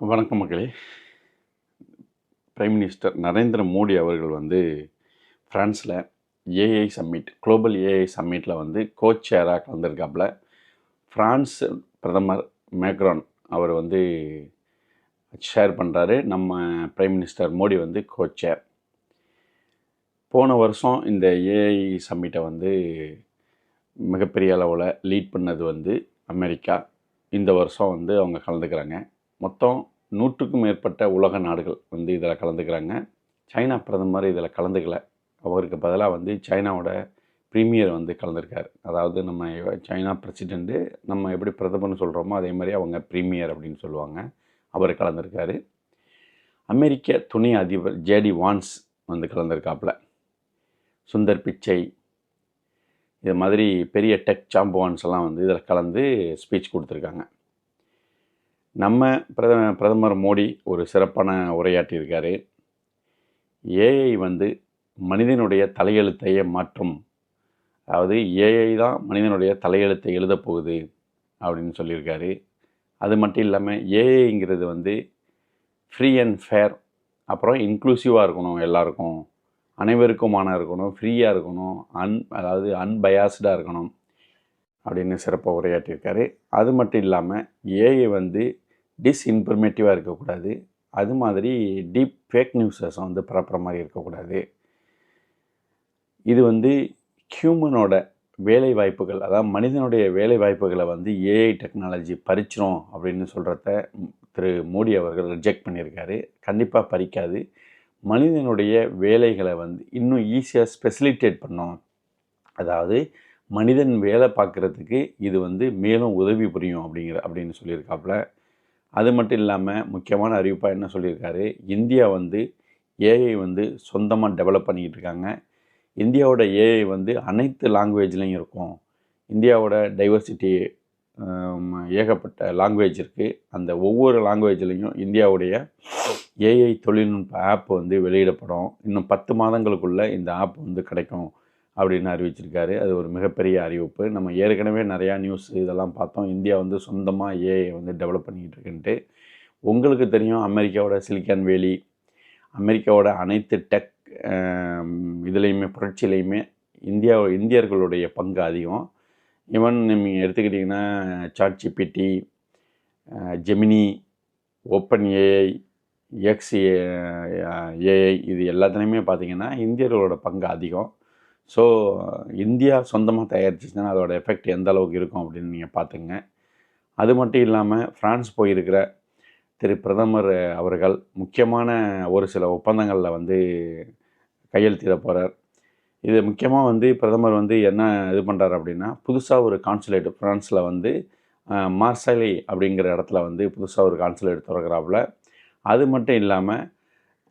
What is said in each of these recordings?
வணக்கம் மக்களே. Prime minister Narendra Modi அவர்கள் வந்து ஃப்ரான்ஸில் ஏஐ சம்மிட் குளோபல் ஏஐ சம்மிட்டில் வந்து கோச் சேராக கலந்துருக்காப்புல ஃப்ரான்ஸ் பிரதமர் மேக்ரான் அவர் வந்து ஷேர் பண்ணுறாரு நம்ம பிரைம் மினிஸ்டர் மோடி வந்து கோச் சேர் போன வருஷம் இந்த ஏஐ சம்மிட்டை வந்து மிகப்பெரிய அளவில் லீட் பண்ணது வந்து அமெரிக்கா. இந்த வருஷம் வந்து அவங்க கலந்துக்கிறாங்க. மொத்தம் நூற்றுக்கும் மேற்பட்ட உலக நாடுகள் வந்து இதில் கலந்துக்கிறாங்க. சைனா பிரதமர் இதில் கலந்துக்கல. அவருக்கு பதிலாக வந்து சைனாவோட ப்ரீமியர் வந்து கலந்துருக்கார். அதாவது நம்ம சைனா பிரசிடெண்ட்டு நம்ம எப்படி பிரதமர்னு சொல்கிறோமோ அதே மாதிரி அவங்க ப்ரீமியர் அப்படின்னு சொல்லுவாங்க. அவர் கலந்துருக்காரு. அமெரிக்க துணை அதிபர் ஜேடி வான்ஸ் வந்து கலந்துருக்காப்புல. சுந்தர் பிச்சை. இது மாதிரி பெரிய டெக் சாம்புவான்ஸ் எல்லாம் வந்து இதில் கலந்து ஸ்பீச் கொடுத்துருக்காங்க. நம்ம பிரதம பிரதமர் மோடி ஒரு சிறப்பான உரையாற்றியிருக்காரு. ஏஐ வந்து மனிதனுடைய தலையெழுத்தையே மாற்றும். அதாவது ஏஐ தான் மனிதனுடைய தலையெழுத்தை எழுதப் போகுது அப்படின்னு சொல்லியிருக்காரு. அது மட்டும் இல்லாமல் ஏஐங்கிறது வந்து ஃப்ரீ அண்ட் ஃபேர் அப்புறம் இன்க்ளூசிவாக இருக்கணும் எல்லாருக்கும். அனைவருக்குமான இருக்கணும் ஃப்ரீயாக இருக்கணும் அன் அதாவது அன்பயாஸ்டாக இருக்கணும் அப்படின்னு சிறப்பாக உரையாற்றியிருக்காரு. அது மட்டும் இல்லாமல் ஏஐ வந்து டிஸ்இன்ஃபர்மேட்டிவாக இருக்கக்கூடாது. அது மாதிரி டீப் ஃபேக் நியூஸஸை வந்து பரப்புகிற மாதிரி இருக்கக்கூடாது. இது வந்து ஹியூமனோட வேலை வாய்ப்புகள் அதாவது மனிதனுடைய வேலை வாய்ப்புகளை வந்து ஏஐ டெக்னாலஜி பறிச்சிரும் அப்படின்னு சொல்கிறத திரு மோடி அவர்கள் ரிஜெக்ட் பண்ணியிருக்காரு. கண்டிப்பாக பறிக்காது. மனிதனுடைய வேலைகளை வந்து இன்னும் ஈஸியாக ஸ்பெசிலிட்டேட் பண்ணும். அதாவது மனிதன் வேலை பார்க்குறதுக்கு இது வந்து மேலும் உதவி புரியும் அப்படிங்கிற அப்படின்னு சொல்லியிருக்காப்புல. அது மட்டும் இல்லாமல் முக்கியமான அறிவிப்பாக என்ன சொல்லியிருக்காரு? இந்தியா வந்து ஏஐ வந்து சொந்தமாக டெவலப் பண்ணிக்கிட்டு இருக்காங்க. இந்தியாவோட ஏஐ வந்து அனைத்து லாங்குவேஜ்லேயும் இருக்கும். இந்தியாவோட டைவர்சிட்டி ஏகப்பட்ட லாங்குவேஜ் இருக்குது அந்த ஒவ்வொரு லாங்குவேஜ்லேயும் இந்தியாவுடைய ஏஐ தொழில்நுட்ப ஆப் வந்து வெளியிடப்படும். இன்னும் பத்து மாதங்களுக்குள்ளே இந்த ஆப் வந்து கிடைக்கும். அப்படின்னு அறிவிச்சிருக்காரு. அது ஒரு மிகப்பெரிய அறிவிப்பு. நம்ம ஏற்கனவே நிறையா நியூஸ் இதெல்லாம் பார்த்தோம். இந்தியா வந்து சொந்தமாக ஏஐ வந்து டெவலப் பண்ணிக்கிட்டு இருக்குன்ட்டு. உங்களுக்கு தெரியும் அமெரிக்காவோட சிலிக்கான் வேலி அமெரிக்காவோட அனைத்து டெக் இதுலேயுமே புரட்சியிலையுமே இந்தியா இந்தியர்களுடைய பங்கு அதிகம். ஈவன் நீங்கள் எடுத்துக்கிட்டிங்கன்னா ChatGPT Gemini OpenAI X AI இது எல்லாத்துலேயுமே பார்த்திங்கன்னா இந்தியர்களோட பங்கு அதிகம். ஸோ இந்தியா சொந்தமாக தயாரிச்சிச்சுன்னா அதோட எஃபெக்ட் எந்த அளவுக்கு இருக்கும் அப்படின்னு நீங்கள் பார்த்துங்க அது மட்டும் இல்லாமல் ஃப்ரான்ஸ் போயிருக்கிற திரு பிரதமர் அவர்கள் முக்கியமான ஒரு சில ஒப்பந்தங்களில் வந்து கையெழுத்திட போகிறார் இது முக்கியமாக வந்து பிரதமர் வந்து என்ன இது பண்ணுறாரு அப்படின்னா புதுசாக ஒரு கான்சுலேட் ஃப்ரான்ஸில் வந்து மார்சலை அப்படிங்கிற இடத்துல வந்து புதுசாக ஒரு கான்சுலேட் திறக்கிறாப்புல. அது மட்டும் இல்லாமல்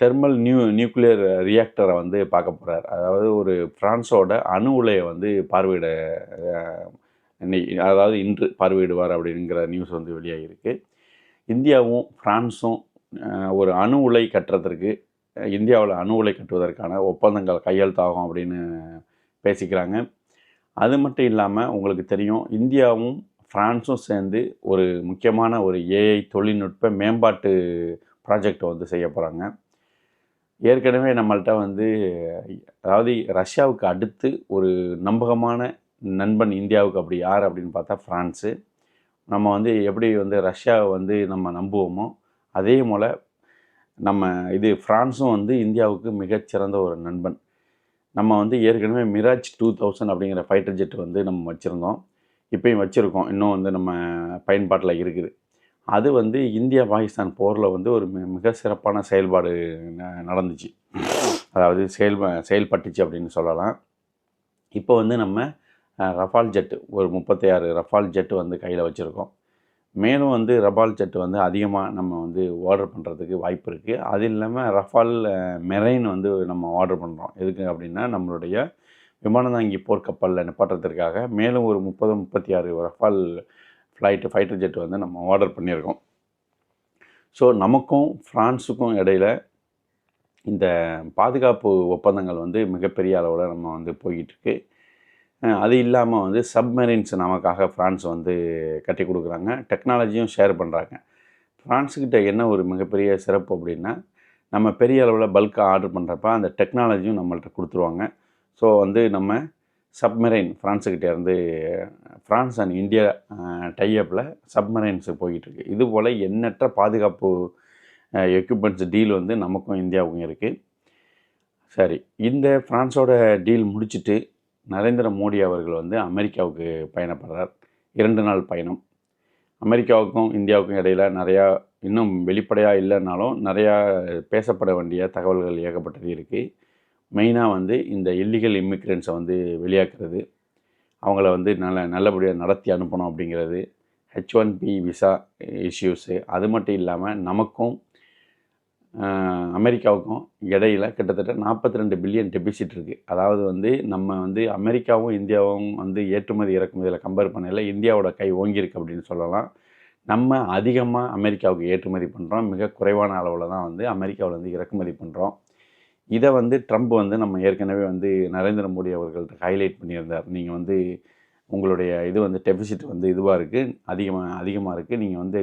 தெர்மல் நியூ நியூக்ளியர் ரியாக்டரை வந்து பார்க்க போகிறார் அதாவது ஒரு ஃப்ரான்ஸோட அணு உலையை வந்து பார்வையிட அதாவது இன்று பார்வையிடுவார் அப்படிங்கிற நியூஸ் வந்து வெளியாகிருக்கு இந்தியாவும் ஃப்ரான்ஸும் ஒரு அணு உலை கட்டுறதற்கு இந்தியாவில் அணு உலை கட்டுவதற்கான ஒப்பந்தங்கள் கையெழுத்தாகும் அப்படின்னு பேசிக்கிறாங்க. அது மட்டும் இல்லாமல் உங்களுக்கு தெரியும் இந்தியாவும் ஃப்ரான்ஸும் சேர்ந்து ஒரு முக்கியமான ஒரு ஏஐ தொழில்நுட்ப மேம்பாட்டு ப்ராஜெக்டை வந்து செய்ய போகிறாங்க ஏற்கனவே நம்மள்கிட்ட வந்து அதாவது ரஷ்யாவுக்கு அடுத்து ஒரு நம்பகமான நண்பன் இந்தியாவுக்கு அப்படி யார் அப்படின்னு பார்த்தா ஃப்ரான்ஸு நம்ம வந்து எப்படி வந்து ரஷ்யாவை வந்து நம்ம நம்புவோமோ அதே போல் நம்ம இது ஃப்ரான்ஸும் வந்து இந்தியாவுக்கு மிகச்சிறந்த ஒரு நண்பன். நம்ம வந்து ஏற்கனவே மிராஜ் டூ தௌசண்ட் அப்படிங்கிற ஃபைட்டர் ஜெட் வந்து நம்ம வச்சுருந்தோம். இப்போயும் வச்சுருக்கோம். இன்னும் வந்து நம்ம பயன்பாட்டில் இருக்குது. அது வந்து இந்தியா பாகிஸ்தான் போரில் வந்து ஒரு மிக சிறப்பான செயல்பாடு நடந்துச்சு. அதாவது செயல் செயல்பட்டுச்சு அப்படின்னு சொல்லலாம். இப்போ வந்து நம்ம ரஃபால் ஜெட்டு ஒரு முப்பத்தி ஆறு ரஃபால் ஜெட்டு வந்து கையில் வச்சுருக்கோம். மேலும் வந்து ரஃபால் ஜெட்டு வந்து அதிகமாக நம்ம வந்து ஆர்டர் பண்ணுறதுக்கு வாய்ப்பு இருக்குது அது இல்லாமல் ரஃபால் மெரைன் வந்து நம்ம ஆர்டர் பண்ணுறோம் எதுக்கு அப்படின்னா நம்மளுடைய விமானந்தாங்கி போர்க்கப்பலில் நிப்பாட்டுறதுக்காக மேலும் ஒரு முப்பது முப்பத்தி ஆறு ரஃபால் ஃப்ளைட்டு ஃபைட்டர் ஜெட் வந்து நம்ம ஆர்டர் பண்ணியிருக்கோம். ஸோ நமக்கும் ஃப்ரான்ஸுக்கும் இடையில் இந்த பாதுகாப்பு ஒப்பந்தங்கள் வந்து மிகப்பெரிய அளவில் நம்ம வந்து போய்கிட்டுருக்கு அது இல்லாமல் வந்து சப்மெரின்ஸ் நமக்காக ஃப்ரான்ஸ் வந்து கட்டி கொடுக்குறாங்க. டெக்னாலஜியும் ஷேர் பண்ணுறாங்க ஃப்ரான்ஸுக்கிட்ட என்ன ஒரு மிகப்பெரிய சிறப்பு அப்படின்னா நம்ம பெரிய அளவில் பல்காக ஆர்டர் பண்ணுறப்ப அந்த டெக்னாலஜியும் நம்மள்கிட்ட கொடுத்துருவாங்க. ஸோ வந்து நம்ம சப்மரைன் ஃப்ரான்ஸுக்கிட்டே இருந்து ஃப்ரான்ஸ் அண்ட் இந்தியா டைஅப்பில் சப்மரைன்ஸு போய்கிட்டுருக்கு இது போல் எண்ணற்ற பாதுகாப்பு எக்யூப்மெண்ட்ஸ் டீல் வந்து நமக்கும் இந்தியாவுக்கும் இருக்குது சரி இந்த ஃப்ரான்ஸோட டீல் முடிச்சுட்டு நரேந்திர மோடி அவர்கள் வந்து அமெரிக்காவுக்கு பயணப்படுறார். இரண்டு நாள் பயணம். அமெரிக்காவுக்கும் இந்தியாவுக்கும் இடையில் நிறையா இன்னும் வெளிப்படையாக இல்லைன்னாலும் நிறையா பேசப்பட வேண்டிய தகவல்கள் ஏகப்பட்டது இருக்குது மெயினாக வந்து இந்த இல்லீகல் இமிக்ரெண்ட்ஸை வந்து வெளியாக்குறது. அவங்கள வந்து நல்ல நல்லபடியாக நடத்தி அனுப்பணும் அப்படிங்கிறது. H one B visa issues அது மட்டும் இல்லாமல் நமக்கும் அமெரிக்காவுக்கும் இடையில் கிட்டத்தட்ட நாற்பத்தி ரெண்டு பில்லியன் டெபிசிட் இருக்குது அதாவது வந்து நம்ம வந்து அமெரிக்காவும் இந்தியாவும் வந்து ஏற்றுமதி இறக்குமதியில் கம்பேர் பண்ணல இந்தியாவோட கை ஓங்கியிருக்கு அப்படின்னு சொல்லலாம். நம்ம அதிகமாக அமெரிக்காவுக்கு ஏற்றுமதி பண்ணுறோம் மிக குறைவான அளவில் தான் வந்து அமெரிக்காவில் வந்து இறக்குமதி பண்ணுறோம் இதை வந்து ட்ரம்ப் வந்து நம்ம ஏற்கனவே வந்து நரேந்திர மோடி அவர்கள்ட்ட ஹைலைட் பண்ணியிருந்தார். நீங்கள் வந்து உங்களுடைய இது வந்து டெபிசிட் வந்து இதுவாக இருக்குது அதிகமாக அதிகமாக இருக்குது நீங்கள் வந்து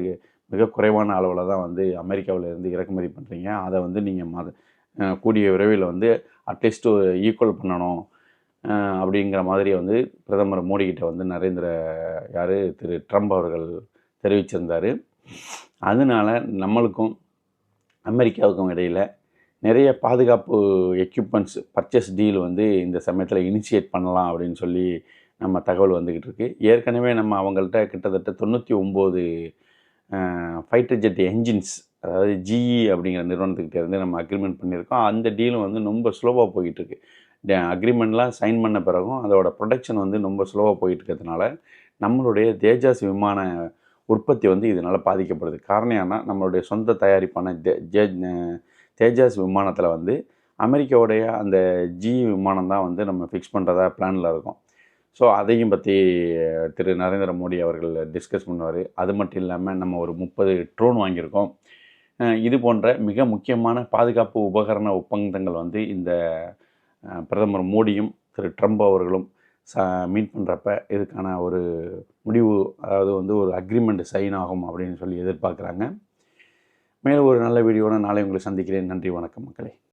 மிக குறைவான அளவில் தான் வந்து அமெரிக்காவில் இருந்து இறக்குமதி பண்ணுறீங்க அதை வந்து நீங்கள் மத கூடிய விரைவில் வந்து அட்லீஸ்ட் ஈக்குவல் பண்ணணும். அப்படிங்கிற மாதிரி வந்து பிரதமர் மோடிக்கிட்ட வந்து நரேந்திர யார்? திரு ட்ரம்ப் அவர்கள் தெரிவிச்சிருந்தார். அதனால் நம்மளுக்கும் அமெரிக்காவுக்கும் இடையில் நிறைய பாதுகாப்பு எக்யூப்மெண்ட்ஸ் பர்ச்சேஸ் டீல் வந்து இந்த சமயத்தில் இனிஷியேட் பண்ணலாம் அப்படின்னு சொல்லி நம்ம தகவல் வந்துக்கிட்டு இருக்குது ஏற்கனவே நம்ம அவங்கள்ட்ட கிட்டத்தட்ட தொண்ணூற்றி ஒம்பது ஃபைட்டர் ஜெட் என்ஜின்ஸ் அதாவது ஜிஇ அப்படிங்கிற நிறுவனத்துக்கிட்ட இருந்து நம்ம அக்ரிமெண்ட் பண்ணியிருக்கோம். அந்த டீலும் வந்து ரொம்ப ஸ்லோவாக போயிட்டுருக்கு அக்ரிமெண்ட்லாம் சைன் பண்ண பிறகும் அதோட ப்ரொடக்ஷன் வந்து ரொம்ப ஸ்லோவாக போயிட்டு இருக்கிறதுனால நம்மளுடைய தேஜாஸ் விமான உற்பத்தி வந்து இதனால் பாதிக்கப்படுது. காரணம் ஏன்னா நம்மளுடைய சொந்த தயாரிப்பான ஜே தேஜாஸ் விமானத்தில் வந்து அமெரிக்காவுடைய அந்த ஜி விமானம் தான் வந்து நம்ம ஃபிக்ஸ் பண்ணுறதா பிளானில் இருக்கோம். ஸோ அதையும் பற்றி திரு நரேந்திர மோடி அவர்கள் டிஸ்கஸ் பண்ணுவார். அது மட்டும் இல்லாமல் நம்ம ஒரு முப்பது ட்ரோன் வாங்கியிருக்கோம். இது போன்ற மிக முக்கியமான பாதுகாப்பு உபகரண ஒப்பந்தங்கள் வந்து இந்த பிரதமர் மோடியும் திரு ட்ரம்ப் அவர்களும் ச மீட் பண்ணுறப்ப இதுக்கான ஒரு முடிவு அதாவது வந்து ஒரு அக்ரிமெண்ட் சைன் ஆகும் அப்படின்னு சொல்லி எதிர்பார்க்குறாங்க. மேலும் ஒரு நல்ல வீடியோட நாளை உங்களை சந்திக்கிறேன். நன்றி வணக்கம் மக்களே.